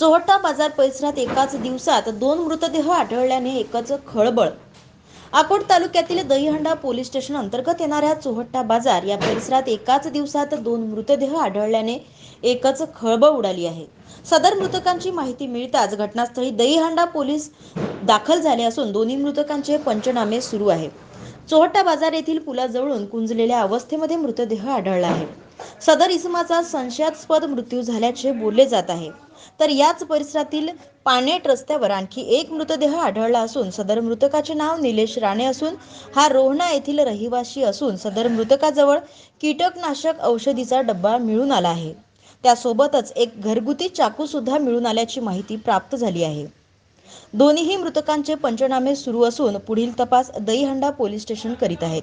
चोहट्टा बाजार परिसरात एकाच दिवसात दोन मृतदेह आढळल्याने एकच खळबळ. अकोट तालुक्यातील दहीहंडा पोलीस स्टेशन अंतर्गत येणाऱ्या चोहट्टा बाजार या परिसरात एकाच दिवसात दोन मृतदेह आढळल्याने एकच खळबळ उडाली आहे. सदर मृतकांची माहिती मिळताच घटनास्थळी दहीहंडा पोलीस दाखल झाले असून दोन्ही मृतकांचे पंचनामे सुरू आहे चोहट्टा बाजार येथील पुलाजवळून कुंजलेल्या अवस्थेमध्ये मृतदेह आढळला आहे. सदर इसमाचा संशयास्पद मृत्यू झाल्याचे बोलले जात आहे. तर याच परिसरातील पानेट रस्त्यावर आणखी एक मृतदेह आढळला असून सदर मृतकाचे नाव निलेश राणे असून हा रोहणा येथील रहिवासी असून सदर मृतकाजवळ कीटकनाशक औषधीचा डब्बा मिळून आला आहे. त्यासोबतच एक घरगुती चाकू सुद्धा मिळून आल्याची माहिती प्राप्त झाली आहे. दोन्हीही मृतकांचे पंचनामे सुरू असून पुढील तपास दहीहंडा पोलीस स्टेशन करीत आहेत.